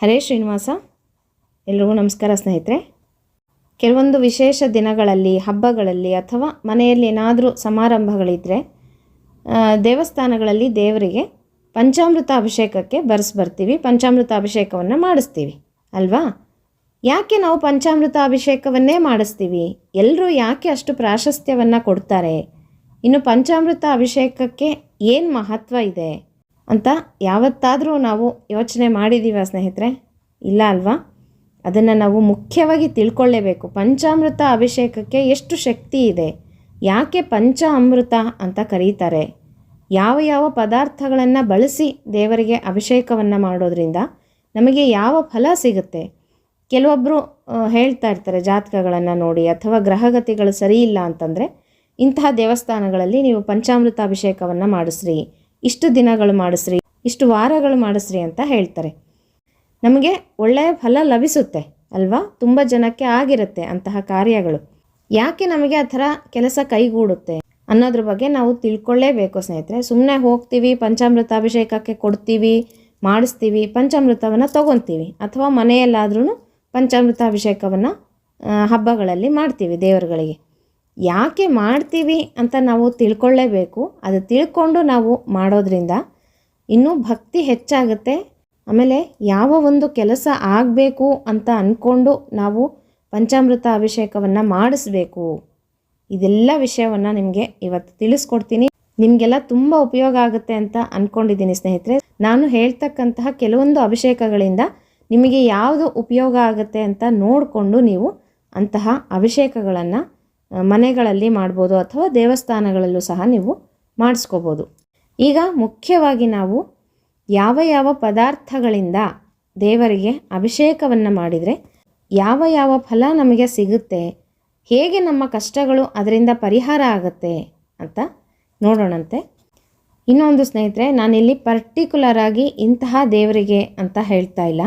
ಹರೇ ಶ್ರೀನಿವಾಸ, ಎಲ್ರಿಗೂ ನಮಸ್ಕಾರ ಸ್ನೇಹಿತರೆ. ಕೆಲವೊಂದು ವಿಶೇಷ ದಿನಗಳಲ್ಲಿ, ಹಬ್ಬಗಳಲ್ಲಿ ಅಥವಾ ಮನೆಯಲ್ಲಿ ಏನಾದರೂ ಸಮಾರಂಭಗಳಿದ್ದರೆ ದೇವಸ್ಥಾನಗಳಲ್ಲಿ ದೇವರಿಗೆ ಪಂಚಾಮೃತ ಅಭಿಷೇಕಕ್ಕೆ ಬರ್ತೀವಿ ಪಂಚಾಮೃತ ಅಭಿಷೇಕವನ್ನು ಮಾಡಿಸ್ತೀವಿ, ಅಲ್ವಾ? ಯಾಕೆ ನಾವು ಪಂಚಾಮೃತ ಅಭಿಷೇಕವನ್ನೇ ಮಾಡಿಸ್ತೀವಿ? ಎಲ್ಲರೂ ಯಾಕೆ ಅಷ್ಟು ಪ್ರಾಶಸ್ತ್ಯವನ್ನು ಕೊಡ್ತಾರೆ? ಇನ್ನು ಪಂಚಾಮೃತ ಅಭಿಷೇಕಕ್ಕೆ ಏನು ಮಹತ್ವ ಇದೆ? ಅಂತ ಯಾವತ್ತಾದರೂ ನಾವು ಯೋಚನೆ ಮಾಡಿದ್ದೀವ ಸ್ನೇಹಿತರೆ? ಇಲ್ಲ ಅಲ್ವಾ? ಅದನ್ನು ನಾವು ಮುಖ್ಯವಾಗಿ ತಿಳ್ಕೊಳ್ಳೇಬೇಕು. ಪಂಚಾಮೃತ ಅಭಿಷೇಕಕ್ಕೆ ಎಷ್ಟು ಶಕ್ತಿ ಇದೆ? ಯಾಕೆ ಪಂಚ ಅಮೃತ ಅಂತ ಕರೀತಾರೆ? ಯಾವ ಯಾವ ಪದಾರ್ಥಗಳನ್ನು ಬಳಸಿ ದೇವರಿಗೆ ಅಭಿಷೇಕವನ್ನು ಮಾಡೋದ್ರಿಂದ ನಮಗೆ ಯಾವ ಫಲ ಸಿಗುತ್ತೆ? ಕೆಲವೊಬ್ಬರು ಹೇಳ್ತಾ ಇರ್ತಾರೆ ಜಾತಕಗಳನ್ನು ನೋಡಿ ಅಥವಾ ಗ್ರಹಗತಿಗಳು ಸರಿ ಇಲ್ಲ ಅಂತಂದರೆ ಇಂತಹ ದೇವಸ್ಥಾನಗಳಲ್ಲಿ ನೀವು ಪಂಚಾಮೃತ ಅಭಿಷೇಕವನ್ನು ಮಾಡಿಸ್ರಿ. ಇಷ್ಟು ದಿನಗಳು ಮಾಡಿಸ್ರಿ, ಇಷ್ಟು ವಾರಗಳು ಮಾಡಿಸ್ರಿ ಅಂತ ಹೇಳ್ತಾರೆ. ನಮಗೆ ಒಳ್ಳೆಯ ಫಲ ಲಭಿಸುತ್ತೆ ಅಲ್ವಾ? ತುಂಬ ಜನಕ್ಕೆ ಆಗಿರುತ್ತೆ ಅಂತಹ ಕಾರ್ಯಗಳು. ಯಾಕೆ ನಮಗೆ ಆ ಥರ ಕೆಲಸ ಕೈಗೂಡುತ್ತೆ ಅನ್ನೋದ್ರ ಬಗ್ಗೆ ನಾವು ತಿಳ್ಕೊಳ್ಳೇಬೇಕು ಸ್ನೇಹಿತರೆ. ಸುಮ್ಮನೆ ಹೋಗ್ತೀವಿ ಪಂಚಾಮೃತ ಅಭಿಷೇಕಕ್ಕೆ ಕೊಡ್ತೀವಿ, ಮಾಡಿಸ್ತೀವಿ, ಪಂಚಾಮೃತವನ್ನು ತಗೊತೀವಿ ಅಥವಾ ಮನೆಯಲ್ಲಾದ್ರೂ ಪಂಚಾಮೃತ ಅಭಿಷೇಕವನ್ನು ಹಬ್ಬಗಳಲ್ಲಿ ಮಾಡ್ತೀವಿ ದೇವರುಗಳಿಗೆ. ಯಾಕೆ ಮಾಡ್ತೀವಿ ಅಂತ ನಾವು ತಿಳ್ಕೊಳ್ಳೇಬೇಕು. ಅದು ತಿಳ್ಕೊಂಡು ನಾವು ಮಾಡೋದ್ರಿಂದ ಇನ್ನೂ ಭಕ್ತಿ ಹೆಚ್ಚಾಗುತ್ತೆ. ಆಮೇಲೆ ಯಾವ ಒಂದು ಕೆಲಸ ಆಗಬೇಕು ಅಂತ ಅಂದ್ಕೊಂಡು ನಾವು ಪಂಚಾಮೃತ ಅಭಿಷೇಕವನ್ನು ಮಾಡಿಸ್ಬೇಕು. ಇದೆಲ್ಲ ವಿಷಯವನ್ನು ನಿಮಗೆ ಇವತ್ತು ತಿಳಿಸ್ಕೊಡ್ತೀನಿ. ನಿಮಗೆಲ್ಲ ತುಂಬ ಉಪಯೋಗ ಆಗುತ್ತೆ ಅಂತ ಅಂದ್ಕೊಂಡಿದ್ದೀನಿ ಸ್ನೇಹಿತರೆ. ನಾನು ಹೇಳ್ತಕ್ಕಂತಹ ಕೆಲವೊಂದು ಅಭಿಷೇಕಗಳಿಂದ ನಿಮಗೆ ಯಾವುದು ಉಪಯೋಗ ಆಗುತ್ತೆ ಅಂತ ನೋಡಿಕೊಂಡು ನೀವು ಅಂತಹ ಅಭಿಷೇಕಗಳನ್ನು ಮನೆಗಳಲ್ಲಿ ಮಾಡ್ಬೋದು ಅಥವಾ ದೇವಸ್ಥಾನಗಳಲ್ಲೂ ಸಹ ನೀವು ಮಾಡಿಸ್ಕೋಬೋದು. ಈಗ ಮುಖ್ಯವಾಗಿ ನಾವು ಯಾವ ಯಾವ ಪದಾರ್ಥಗಳಿಂದ ದೇವರಿಗೆ ಅಭಿಷೇಕವನ್ನು ಮಾಡಿದರೆ, ಯಾವ ಯಾವ ಫಲ ನಮಗೆ ಸಿಗುತ್ತೆ, ಹೇಗೆ ನಮ್ಮ ಕಷ್ಟಗಳು ಅದರಿಂದ ಪರಿಹಾರ ಆಗುತ್ತೆ ಅಂತ ನೋಡೋಣಂತೆ. ಇನ್ನೊಂದು ಸ್ನೇಹಿತರೆ, ನಾನಿಲ್ಲಿ ಪರ್ಟಿಕ್ಯುಲರ್ ಆಗಿ ಇಂತಹ ದೇವರಿಗೆ ಅಂತ ಹೇಳ್ತಾ ಇಲ್ಲ.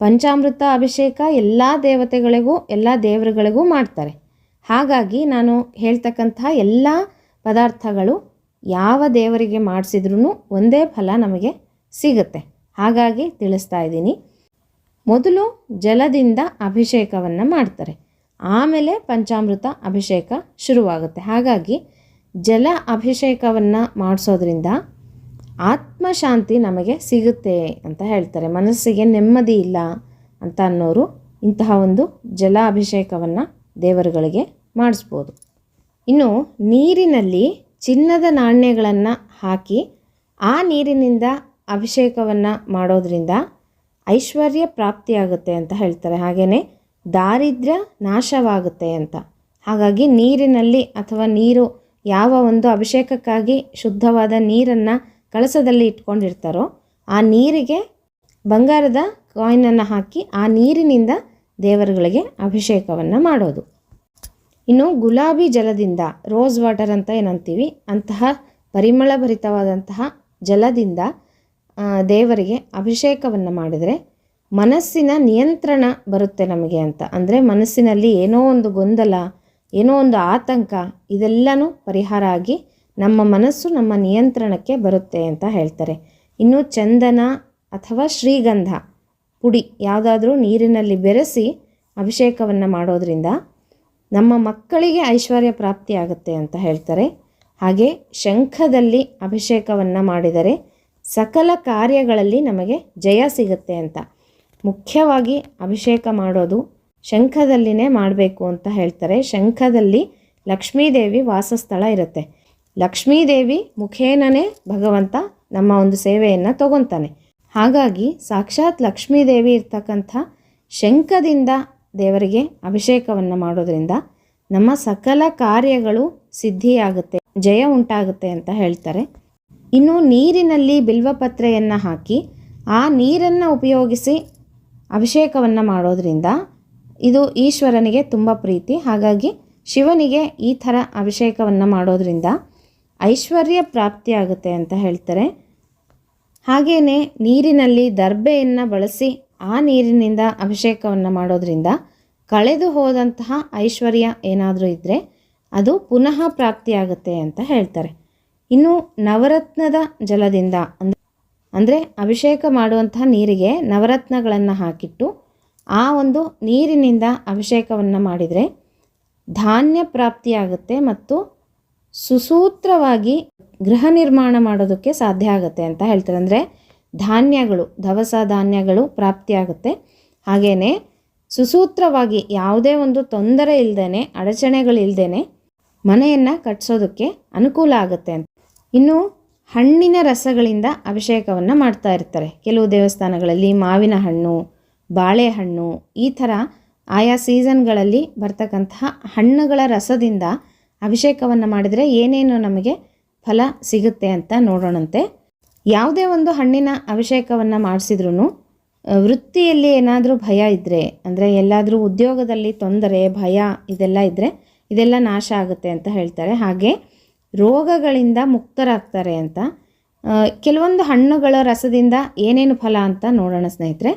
ಪಂಚಾಮೃತ ಅಭಿಷೇಕ ಎಲ್ಲ ದೇವತೆಗಳಿಗೂ, ಎಲ್ಲ ದೇವರುಗಳಿಗೂ ಮಾಡ್ತಾರೆ. ಹಾಗಾಗಿ ನಾನು ಹೇಳ್ತಕ್ಕಂತಹ ಎಲ್ಲ ಪದಾರ್ಥಗಳು ಯಾವ ದೇವರಿಗೆ ಮಾಡಿಸಿದ್ರೂ ಒಂದೇ ಫಲ ನಮಗೆ ಸಿಗುತ್ತೆ. ಹಾಗಾಗಿ ತಿಳಿಸ್ತಾ ಇದ್ದೀನಿ. ಮೊದಲು ಜಲದಿಂದ ಅಭಿಷೇಕವನ್ನು ಮಾಡ್ತಾರೆ. ಆಮೇಲೆ ಪಂಚಾಮೃತ ಅಭಿಷೇಕ ಶುರುವಾಗುತ್ತೆ. ಹಾಗಾಗಿ ಜಲ ಅಭಿಷೇಕವನ್ನು ಮಾಡಿಸೋದ್ರಿಂದ ಆತ್ಮಶಾಂತಿ ನಮಗೆ ಸಿಗುತ್ತೆ ಅಂತ ಹೇಳ್ತಾರೆ. ಮನಸ್ಸಿಗೆ ನೆಮ್ಮದಿ ಇಲ್ಲ ಅಂತ ಅನ್ನೋರು ಇಂತಹ ಒಂದು ಜಲ ಅಭಿಷೇಕವನ್ನು ದೇವರುಗಳಿಗೆ ಮಾಡಿಸ್ಬೋದು. ಇನ್ನು ನೀರಿನಲ್ಲಿ ಚಿನ್ನದ ನಾಣ್ಯಗಳನ್ನು ಹಾಕಿ ಆ ನೀರಿನಿಂದ ಅಭಿಷೇಕವನ್ನು ಮಾಡೋದರಿಂದ ಐಶ್ವರ್ಯ ಪ್ರಾಪ್ತಿಯಾಗುತ್ತೆ ಅಂತ ಹೇಳ್ತಾರೆ. ಹಾಗೆಯೇ ದಾರಿದ್ರ್ಯ ನಾಶವಾಗುತ್ತೆ ಅಂತ. ಹಾಗಾಗಿ ನೀರಿನಲ್ಲಿ ಅಥವಾ ನೀರು ಯಾವ ಒಂದು ಅಭಿಷೇಕಕ್ಕಾಗಿ ಶುದ್ಧವಾದ ನೀರನ್ನು ಕಳಸದಲ್ಲಿ ಇಟ್ಕೊಂಡಿರ್ತಾರೋ ಆ ನೀರಿಗೆ ಬಂಗಾರದ ಕಾಯಿನನ್ನು ಹಾಕಿ ಆ ನೀರಿನಿಂದ ದೇವರುಗಳಿಗೆ ಅಭಿಷೇಕವನ್ನು ಮಾಡೋದು. ಇನ್ನು ಗುಲಾಬಿ ಜಲದಿಂದ ರೋಸ್ ವಾಟರ್ ಅಂತ ಏನಂತೀವಿ, ಅಂತಹ ಪರಿಮಳಭರಿತವಾದಂತಹ ಜಲದಿಂದ ದೇವರಿಗೆ ಅಭಿಷೇಕವನ್ನು ಮಾಡಿದರೆ ಮನಸ್ಸಿನ ನಿಯಂತ್ರಣ ಬರುತ್ತೆ ನಮಗೆ ಅಂತ. ಅಂದರೆ ಮನಸ್ಸಿನಲ್ಲಿ ಏನೋ ಒಂದು ಗೊಂದಲ, ಏನೋ ಒಂದು ಆತಂಕ, ಇದೆಲ್ಲನೂ ಪರಿಹಾರ ಆಗಿ ನಮ್ಮ ಮನಸ್ಸು ನಮ್ಮ ನಿಯಂತ್ರಣಕ್ಕೆ ಬರುತ್ತೆ ಅಂತ ಹೇಳ್ತಾರೆ. ಇನ್ನು ಚಂದನ ಅಥವಾ ಶ್ರೀಗಂಧ ಪುಡಿ ಯಾವುದಾದ್ರೂ ನೀರಿನಲ್ಲಿ ಬೆರೆಸಿ ಅಭಿಷೇಕವನ್ನು ಮಾಡೋದರಿಂದ ನಮ್ಮ ಮಕ್ಕಳಿಗೆ ಐಶ್ವರ್ಯ ಪ್ರಾಪ್ತಿಯಾಗುತ್ತೆ ಅಂತ ಹೇಳ್ತಾರೆ. ಹಾಗೆ ಶಂಖದಲ್ಲಿ ಅಭಿಷೇಕವನ್ನು ಮಾಡಿದರೆ ಸಕಲ ಕಾರ್ಯಗಳಲ್ಲಿ ನಮಗೆ ಜಯ ಸಿಗುತ್ತೆ ಅಂತ. ಮುಖ್ಯವಾಗಿ ಅಭಿಷೇಕ ಮಾಡೋದು ಶಂಖದಲ್ಲಿನೇ ಮಾಡಬೇಕು ಅಂತ ಹೇಳ್ತಾರೆ. ಶಂಖದಲ್ಲಿ ಲಕ್ಷ್ಮೀದೇವಿ ವಾಸಸ್ಥಳ ಇರುತ್ತೆ. ಲಕ್ಷ್ಮೀದೇವಿ ಮುಖೇನನೇ ಭಗವಂತ ನಮ್ಮ ಒಂದು ಸೇವೆಯನ್ನು ತಗೊತಾನೆ. ಹಾಗಾಗಿ ಸಾಕ್ಷಾತ್ ಲಕ್ಷ್ಮೀದೇವಿ ಇರ್ತಕ್ಕಂಥ ಶಂಖದಿಂದ ದೇವರಿಗೆ ಅಭಿಷೇಕವನ್ನು ಮಾಡೋದ್ರಿಂದ ನಮ್ಮ ಸಕಲ ಕಾರ್ಯಗಳು ಸಿದ್ಧಿಯಾಗುತ್ತೆ, ಜಯ ಉಂಟಾಗುತ್ತೆ ಅಂತ ಹೇಳ್ತಾರೆ. ಇನ್ನು ನೀರಿನಲ್ಲಿ ಬಿಲ್ವಪತ್ರೆಯನ್ನು ಹಾಕಿ ಆ ನೀರನ್ನು ಉಪಯೋಗಿಸಿ ಅಭಿಷೇಕವನ್ನು ಮಾಡೋದರಿಂದ ಇದು ಈಶ್ವರನಿಗೆ ತುಂಬ ಪ್ರೀತಿ. ಹಾಗಾಗಿ ಶಿವನಿಗೆ ಈ ಥರ ಅಭಿಷೇಕವನ್ನು ಮಾಡೋದರಿಂದ ಐಶ್ವರ್ಯ ಪ್ರಾಪ್ತಿಯಾಗುತ್ತೆ ಅಂತ ಹೇಳ್ತಾರೆ. ಹಾಗೆಯೇ ನೀರಿನಲ್ಲಿ ದರ್ಬೆಯನ್ನು ಬಳಸಿ ಆ ನೀರಿನಿಂದ ಅಭಿಷೇಕವನ್ನು ಮಾಡೋದ್ರಿಂದ ಕಳೆದು ಹೋದಂತಹ ಐಶ್ವರ್ಯ ಏನಾದರೂ ಇದ್ದರೆ ಅದು ಪುನಃ ಪ್ರಾಪ್ತಿಯಾಗುತ್ತೆ ಅಂತ ಹೇಳ್ತಾರೆ. ಇನ್ನು ನವರತ್ನದ ಜಲದಿಂದ ಅಂದ, ಅಂದರೆ ಅಭಿಷೇಕ ಮಾಡುವಂತಹ ನೀರಿಗೆ ನವರತ್ನಗಳನ್ನು ಹಾಕಿಟ್ಟು ಆ ಒಂದು ನೀರಿನಿಂದ ಅಭಿಷೇಕವನ್ನು ಮಾಡಿದರೆ ಧಾನ್ಯ ಪ್ರಾಪ್ತಿಯಾಗುತ್ತೆ ಮತ್ತು ಸುಸೂತ್ರವಾಗಿ ಗೃಹ ನಿರ್ಮಾಣ ಮಾಡೋದಕ್ಕೆ ಸಾಧ್ಯ ಆಗುತ್ತೆ ಅಂತ ಹೇಳ್ತಾರೆ. ಅಂದರೆ ಧಾನ್ಯಗಳು, ದವಸ ಧಾನ್ಯಗಳು ಪ್ರಾಪ್ತಿಯಾಗುತ್ತೆ ಹಾಗೆಯೇ ಸುಸೂತ್ರವಾಗಿ ಯಾವುದೇ ಒಂದು ತೊಂದರೆ ಇಲ್ಲದೇ ಅಡಚಣೆಗಳಿಲ್ಲದೇ ಮನೆಯನ್ನು ಕಟ್ಸೋದಕ್ಕೆ ಅನುಕೂಲ ಆಗುತ್ತೆ ಅಂತ. ಇನ್ನು ಹಣ್ಣಿನ ರಸಗಳಿಂದ ಅಭಿಷೇಕವನ್ನು ಮಾಡ್ತಾ ಇರ್ತಾರೆ. ಕೆಲವು ದೇವಸ್ಥಾನಗಳಲ್ಲಿ ಮಾವಿನ ಹಣ್ಣು, ಬಾಳೆಹಣ್ಣು ಈ ಥರ ಆಯಾ ಸೀಸನ್ಗಳಲ್ಲಿ ಬರ್ತಕ್ಕಂತಹ ಹಣ್ಣುಗಳ ರಸದಿಂದ ಅಭಿಷೇಕವನ್ನು ಮಾಡಿದರೆ ಏನೇನು ನಮಗೆ ಫಲ ಸಿಗುತ್ತೆ ಅಂತ ನೋಡೋಣಂತೆ. ಯಾವುದೇ ಒಂದು ಹಣ್ಣಿನ ಅಭಿಷೇಕವನ್ನು ಮಾಡಿಸಿದ್ರೂ ವೃತ್ತಿಯಲ್ಲಿ ಏನಾದರೂ ಭಯ ಇದ್ದರೆ ಅಂದರೆ ಎಲ್ಲಾದರೂ ಉದ್ಯೋಗದಲ್ಲಿ ತೊಂದರೆ, ಭಯ ಇದೆಲ್ಲ ಇದ್ದರೆ ಇದೆಲ್ಲ ನಾಶ ಆಗುತ್ತೆ ಅಂತ ಹೇಳ್ತಾರೆ. ಹಾಗೆ ರೋಗಗಳಿಂದ ಮುಕ್ತರಾಗ್ತಾರೆ ಅಂತ ಕೆಲವೊಂದು ಹಣ್ಣುಗಳ ರಸದಿಂದ ಏನೇನು ಫಲ ಅಂತ ನೋಡೋಣ ಸ್ನೇಹಿತರೆ.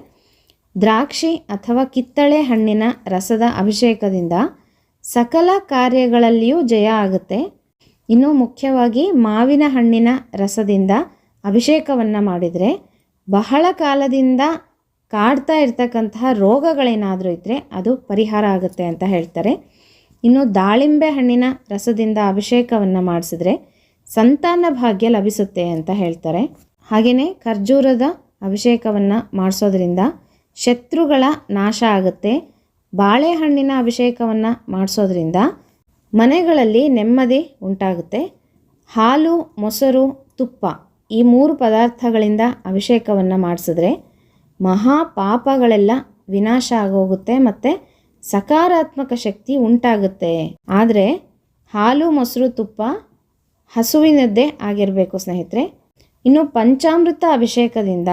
ದ್ರಾಕ್ಷಿ ಅಥವಾ ಕಿತ್ತಳೆ ಹಣ್ಣಿನ ರಸದ ಅಭಿಷೇಕದಿಂದ ಸಕಲ ಕಾರ್ಯಗಳಲ್ಲಿಯೂ ಜಯ ಆಗುತ್ತೆ. ಇನ್ನು ಮುಖ್ಯವಾಗಿ ಮಾವಿನ ಹಣ್ಣಿನ ರಸದಿಂದ ಅಭಿಷೇಕವನ್ನು ಮಾಡಿದರೆ, ಬಹಳ ಕಾಲದಿಂದ ಕಾಡ್ತಾ ಇರ್ತಕ್ಕಂತಹ ರೋಗಗಳೇನಾದರೂ ಇದ್ದರೆ ಅದು ಪರಿಹಾರ ಆಗುತ್ತೆ ಅಂತ ಹೇಳ್ತಾರೆ. ಇನ್ನು ದಾಳಿಂಬೆ ಹಣ್ಣಿನ ರಸದಿಂದ ಅಭಿಷೇಕವನ್ನು ಮಾಡಿಸಿದ್ರೆ ಸಂತಾನ ಭಾಗ್ಯ ಲಭಿಸುತ್ತೆ ಅಂತ ಹೇಳ್ತಾರೆ. ಹಾಗೆಯೇ ಖರ್ಜೂರದ ಅಭಿಷೇಕವನ್ನು ಮಾಡಿಸೋದ್ರಿಂದ ಶತ್ರುಗಳ ನಾಶ ಆಗುತ್ತೆ. ಬಾಳೆಹಣ್ಣಿನ ಅಭಿಷೇಕವನ್ನು ಮಾಡಿಸೋದ್ರಿಂದ ಮನೆಗಳಲ್ಲಿ ನೆಮ್ಮದಿ ಉಂಟಾಗುತ್ತೆ. ಹಾಲು, ಮೊಸರು, ತುಪ್ಪ ಈ ಮೂರು ಪದಾರ್ಥಗಳಿಂದ ಅಭಿಷೇಕವನ್ನು ಮಾಡಿಸಿದ್ರೆ ಮಹಾ ಪಾಪಗಳೆಲ್ಲ ವಿನಾಶ ಆಗೋಗುತ್ತೆ ಮತ್ತು ಸಕಾರಾತ್ಮಕ ಶಕ್ತಿ ಉಂಟಾಗುತ್ತೆ. ಆದರೆ ಹಾಲು, ಮೊಸರು, ತುಪ್ಪ ಹಸುವಿನದ್ದೇ ಆಗಿರಬೇಕು ಸ್ನೇಹಿತರೆ. ಇನ್ನು ಪಂಚಾಮೃತ ಅಭಿಷೇಕದಿಂದ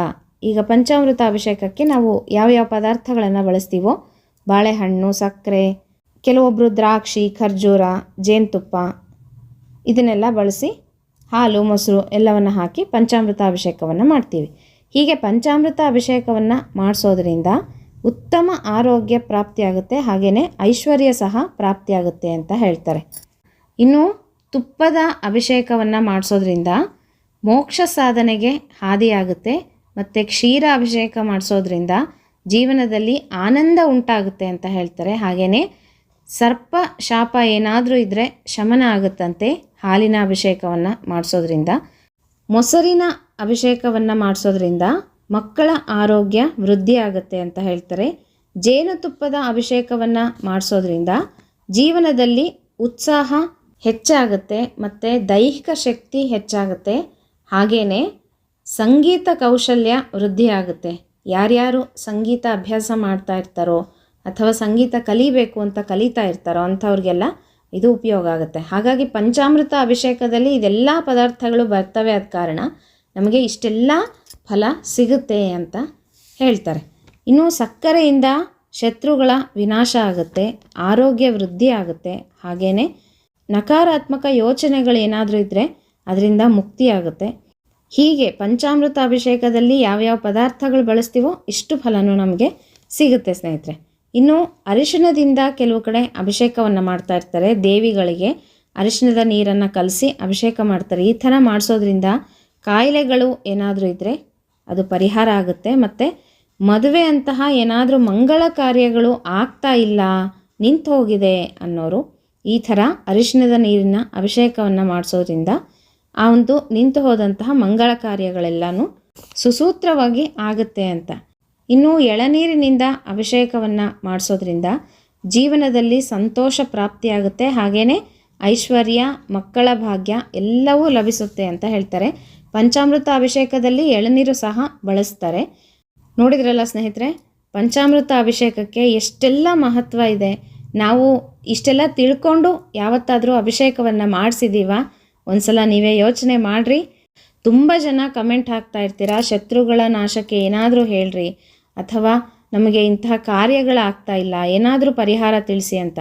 ಈಗ ಪಂಚಾಮೃತ ಅಭಿಷೇಕಕ್ಕೆ ನಾವು ಯಾವ ಯಾವ ಪದಾರ್ಥಗಳನ್ನು ಬಳಸ್ತೀವೋ ಬಾಳೆಹಣ್ಣು, ಸಕ್ಕರೆ ಕೆಲವೊಬ್ಬರು ದ್ರಾಕ್ಷಿ, ಖರ್ಜೂರ, ಜೇನುತುಪ್ಪ ಇದನ್ನೆಲ್ಲ ಬಳಸಿ ಹಾಲು, ಮೊಸರು ಎಲ್ಲವನ್ನು ಹಾಕಿ ಪಂಚಾಮೃತ ಅಭಿಷೇಕವನ್ನು ಮಾಡ್ತೀವಿ. ಹೀಗೆ ಪಂಚಾಮೃತ ಅಭಿಷೇಕವನ್ನು ಮಾಡಿಸೋದ್ರಿಂದ ಉತ್ತಮ ಆರೋಗ್ಯ ಪ್ರಾಪ್ತಿಯಾಗುತ್ತೆ ಹಾಗೆಯೇ ಐಶ್ವರ್ಯ ಸಹ ಪ್ರಾಪ್ತಿಯಾಗುತ್ತೆ ಅಂತ ಹೇಳ್ತಾರೆ. ಇನ್ನು ತುಪ್ಪದ ಅಭಿಷೇಕವನ್ನು ಮಾಡಿಸೋದ್ರಿಂದ ಮೋಕ್ಷ ಸಾಧನೆಗೆ ಹಾದಿಯಾಗುತ್ತೆ, ಮತ್ತು ಕ್ಷೀರ ಅಭಿಷೇಕ ಮಾಡಿಸೋದ್ರಿಂದ ಜೀವನದಲ್ಲಿ ಆನಂದ ಉಂಟಾಗುತ್ತೆ ಅಂತ ಹೇಳ್ತಾರೆ. ಹಾಗೆಯೇ ಸರ್ಪ, ಶಾಪ ಏನಾದರೂ ಇದ್ದರೆ ಶಮನ ಆಗುತ್ತಂತೆ ಹಾಲಿನ ಅಭಿಷೇಕವನ್ನು ಮಾಡಿಸೋದ್ರಿಂದ. ಮೊಸರಿನ ಅಭಿಷೇಕವನ್ನು ಮಾಡಿಸೋದ್ರಿಂದ ಮಕ್ಕಳ ಆರೋಗ್ಯ ವೃದ್ಧಿ ಆಗುತ್ತೆ ಅಂತ ಹೇಳ್ತಾರೆ. ಜೇನುತುಪ್ಪದ ಅಭಿಷೇಕವನ್ನು ಮಾಡಿಸೋದ್ರಿಂದ ಜೀವನದಲ್ಲಿ ಉತ್ಸಾಹ ಹೆಚ್ಚಾಗುತ್ತೆ ಮತ್ತು ದೈಹಿಕ ಶಕ್ತಿ ಹೆಚ್ಚಾಗುತ್ತೆ. ಹಾಗೆಯೇ ಸಂಗೀತ ಕೌಶಲ್ಯ ವೃದ್ಧಿ ಆಗುತ್ತೆ. ಯಾರ್ಯಾರು ಸಂಗೀತ ಅಭ್ಯಾಸ ಮಾಡ್ತಾ ಇರ್ತಾರೋ ಅಥವಾ ಸಂಗೀತ ಕಲಿಬೇಕು ಅಂತ ಕಲಿತಾ ಇರ್ತಾರೋ ಅಂಥವ್ರಿಗೆಲ್ಲ ಇದು ಉಪಯೋಗ ಆಗುತ್ತೆ. ಹಾಗಾಗಿ ಪಂಚಾಮೃತ ಅಭಿಷೇಕದಲ್ಲಿ ಇದೆಲ್ಲ ಪದಾರ್ಥಗಳು ಬರ್ತವೆ ಆದ ಕಾರಣ ನಮಗೆ ಇಷ್ಟೆಲ್ಲ ಫಲ ಸಿಗುತ್ತೆ ಅಂತ ಹೇಳ್ತಾರೆ. ಇನ್ನು ಸಕ್ಕರೆಯಿಂದ ಶತ್ರುಗಳ ವಿನಾಶ ಆಗುತ್ತೆ, ಆರೋಗ್ಯ ವೃದ್ಧಿ ಆಗುತ್ತೆ. ಹಾಗೆಯೇ ನಕಾರಾತ್ಮಕ ಯೋಚನೆಗಳೇನಾದರೂ ಇದ್ದರೆ ಅದರಿಂದ ಮುಕ್ತಿ ಆಗುತ್ತೆ. ಹೀಗೆ ಪಂಚಾಮೃತ ಅಭಿಷೇಕದಲ್ಲಿ ಯಾವ್ಯಾವ ಪದಾರ್ಥಗಳು ಬಳಸ್ತೀವೋ ಇಷ್ಟು ಫಲನೂ ನಮಗೆ ಸಿಗುತ್ತೆ ಸ್ನೇಹಿತರೆ. ಇನ್ನು ಅರಿಶಿಣದಿಂದ ಕೆಲವು ಕಡೆ ಅಭಿಷೇಕವನ್ನು ಮಾಡ್ತಾ ಇರ್ತಾರೆ. ದೇವಿಗಳಿಗೆ ಅರಿಶಿಣದ ನೀರನ್ನು ಕಲಸಿ ಅಭಿಷೇಕ ಮಾಡ್ತಾರೆ. ಈ ಥರ ಮಾಡಿಸೋದ್ರಿಂದ ಕಾಯಿಲೆಗಳು ಏನಾದರೂ ಇದ್ದರೆ ಅದು ಪರಿಹಾರ ಆಗುತ್ತೆ. ಮತ್ತು ಮದುವೆ ಅಂತಹ ಏನಾದರೂ ಮಂಗಳ ಕಾರ್ಯಗಳು ಆಗ್ತಾ ಇಲ್ಲ ನಿಂತು ಹೋಗಿದೆ ಅನ್ನೋರು ಈ ಥರ ಅರಿಶಿಣದ ನೀರಿನ ಅಭಿಷೇಕವನ್ನು ಮಾಡಿಸೋದ್ರಿಂದ ಆ ಒಂದು ನಿಂತು ಹೋದಂತಹ ಮಂಗಳ ಕಾರ್ಯಗಳೆಲ್ಲನೂ ಸುಸೂತ್ರವಾಗಿ ಆಗುತ್ತೆ ಅಂತ. ಇನ್ನು ಎಳನೀರಿನಿಂದ ಅಭಿಷೇಕವನ್ನು ಮಾಡಿಸೋದ್ರಿಂದ ಜೀವನದಲ್ಲಿ ಸಂತೋಷ ಪ್ರಾಪ್ತಿಯಾಗುತ್ತೆ. ಹಾಗೆಯೇ ಐಶ್ವರ್ಯ, ಮಕ್ಕಳ ಭಾಗ್ಯ ಎಲ್ಲವೂ ಲಭಿಸುತ್ತೆ ಅಂತ ಹೇಳ್ತಾರೆ. ಪಂಚಾಮೃತ ಅಭಿಷೇಕದಲ್ಲಿ ಎಳನೀರು ಸಹ ಬಳಸ್ತಾರೆ. ನೋಡಿದ್ರಲ್ಲ ಸ್ನೇಹಿತರೆ, ಪಂಚಾಮೃತ ಅಭಿಷೇಕಕ್ಕೆ ಎಷ್ಟೆಲ್ಲ ಮಹತ್ವ ಇದೆ. ನಾವು ಇಷ್ಟೆಲ್ಲ ತಿಳ್ಕೊಂಡು ಯಾವತ್ತಾದರೂ ಅಭಿಷೇಕವನ್ನು ಮಾಡಿಸಿದ್ದೀವ ಒಂದ್ಸಲ ನೀವೇ ಯೋಚನೆ ಮಾಡಿರಿ. ತುಂಬ ಜನ ಕಮೆಂಟ್ ಹಾಕ್ತಾ ಇರ್ತೀರಾ, ಶತ್ರುಗಳ ನಾಶಕ್ಕೆ ಏನಾದರೂ ಹೇಳ್ರಿ. ಅಥವಾ ನಮಗೆ ಇಂತಹ ಕಾರ್ಯಗಳಾಗ್ತಾ ಇಲ್ಲ, ಏನಾದರೂ ಪರಿಹಾರ ತಿಳಿಸಿ ಅಂತ.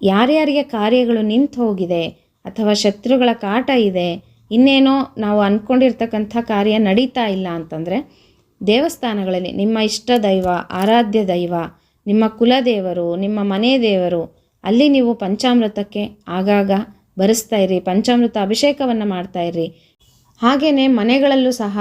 ಯಾರ್ಯಾರಿಗೆ ಕಾರ್ಯಗಳು ನಿಂತು ಹೋಗಿದೆ ಅಥವಾ ಶತ್ರುಗಳ ಕಾಟ ಇದೆ, ಇನ್ನೇನೋ ನಾವು ಅಂದ್ಕೊಂಡಿರ್ತಕ್ಕಂಥ ಕಾರ್ಯ ನಡೀತಾ ಇಲ್ಲ ಅಂತಂದರೆ, ದೇವಸ್ಥಾನಗಳಲ್ಲಿ ನಿಮ್ಮ ಇಷ್ಟ ದೈವ, ಆರಾಧ್ಯ ದೈವ, ನಿಮ್ಮ ಕುಲದೇವರು, ನಿಮ್ಮ ಮನೆ ದೇವರು, ಅಲ್ಲಿ ನೀವು ಪಂಚಾಮೃತಕ್ಕೆ ಆಗಾಗ ಬರೆಸ್ತಾ ಇರಿ, ಪಂಚಾಮೃತ ಅಭಿಷೇಕವನ್ನು ಮಾಡ್ತಾ ಇರಿ. ಹಾಗೆಯೇ ಮನೆಗಳಲ್ಲೂ ಸಹ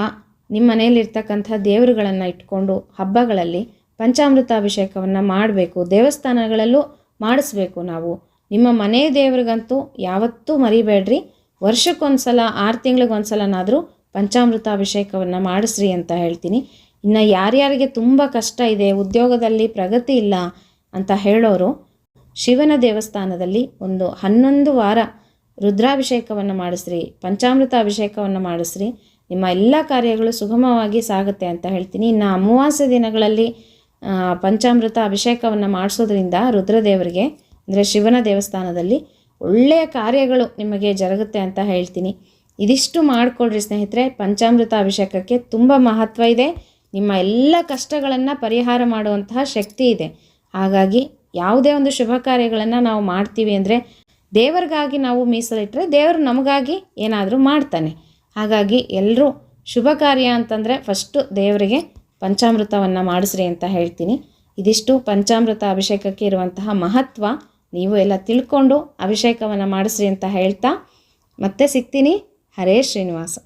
ನಿಮ್ಮ ಮನೆಯಲ್ಲಿರ್ತಕ್ಕಂಥ ದೇವರುಗಳನ್ನು ಇಟ್ಕೊಂಡು ಹಬ್ಬಗಳಲ್ಲಿ ಪಂಚಾಮೃತ ಅಭಿಷೇಕವನ್ನು ಮಾಡಬೇಕು, ದೇವಸ್ಥಾನಗಳಲ್ಲೂ ಮಾಡಿಸ್ಬೇಕು ನಾವು. ನಿಮ್ಮ ಮನೆ ದೇವರಿಗಂತೂ ಯಾವತ್ತೂ ಮರಿಬೇಡ್ರಿ. ವರ್ಷಕ್ಕೊಂದು ಸಲ ಆರು ತಿಂಗಳಿಗೊಂದು ಸಲನಾದರೂ ಪಂಚಾಮೃತ ಅಭಿಷೇಕವನ್ನು ಮಾಡಿಸ್ರಿ ಅಂತ ಹೇಳ್ತೀನಿ. ಇನ್ನು ಯಾರ್ಯಾರಿಗೆ ತುಂಬ ಕಷ್ಟ ಇದೆ, ಉದ್ಯೋಗದಲ್ಲಿ ಪ್ರಗತಿ ಇಲ್ಲ ಅಂತ ಹೇಳೋರು, ಶಿವನ ದೇವಸ್ಥಾನದಲ್ಲಿ ಒಂದು ಹನ್ನೊಂದು ವಾರ ರುದ್ರಾಭಿಷೇಕವನ್ನು ಮಾಡಿಸ್ರಿ ಪಂಚಾಮೃತ ಅಭಿಷೇಕವನ್ನು ಮಾಡಿಸ್ರಿ, ನಿಮ್ಮ ಎಲ್ಲ ಕಾರ್ಯಗಳು ಸುಗಮವಾಗಿ ಸಾಗುತ್ತೆ ಅಂತ ಹೇಳ್ತೀನಿ. ಇನ್ನು ಅಮಾವಾಸ್ಯ ದಿನಗಳಲ್ಲಿ ಪಂಚಾಮೃತ ಅಭಿಷೇಕವನ್ನು ಮಾಡಿಸೋದ್ರಿಂದ ರುದ್ರದೇವರಿಗೆ, ಅಂದರೆ ಶಿವನ ದೇವಸ್ಥಾನದಲ್ಲಿ ಒಳ್ಳೆಯ ಕಾರ್ಯಗಳು ನಿಮಗೆ ಜರುಗುತ್ತೆ ಅಂತ ಹೇಳ್ತೀನಿ. ಇದಿಷ್ಟು ಮಾಡಿಕೊಡ್ರಿ ಸ್ನೇಹಿತರೆ ಪಂಚಾಮೃತ ಅಭಿಷೇಕಕ್ಕೆ ತುಂಬ ಮಹತ್ವ ಇದೆ. ನಿಮ್ಮ ಎಲ್ಲ ಕಷ್ಟಗಳನ್ನು ಪರಿಹಾರ ಮಾಡುವಂತಹ ಶಕ್ತಿ ಇದೆ. ಹಾಗಾಗಿ ಯಾವುದೇ ಒಂದು ಶುಭ ಕಾರ್ಯಗಳನ್ನು ನಾವು ಮಾಡ್ತೀವಿ ಅಂದರೆ ದೇವರಿಗಾಗಿ ನಾವು ಮೀಸಲಿಟ್ಟರೆ ದೇವರು ನಮಗಾಗಿ ಏನಾದರೂ ಮಾಡ್ತಾನೆ. ಹಾಗಾಗಿ ಎಲ್ಲರೂ ಶುಭ ಕಾರ್ಯ ಅಂತಂದರೆ ಫಸ್ಟು ದೇವರಿಗೆ ಪಂಚಾಮೃತವನ್ನು ಮಾಡಿಸ್ರಿ ಅಂತ ಹೇಳ್ತೀನಿ. ಇದಿಷ್ಟು ಪಂಚಾಮೃತ ಅಭಿಷೇಕಕ್ಕೆ ಇರುವಂತಹ ಮಹತ್ವ ನೀವು ಎಲ್ಲ ತಿಳ್ಕೊಂಡು ಅಭಿಷೇಕವನ್ನು ಮಾಡಿಸ್ರಿ ಅಂತ ಹೇಳ್ತಾ ಮತ್ತೆ ಸಿಗ್ತೀನಿ. ಹರೇ ಶ್ರೀನಿವಾಸ.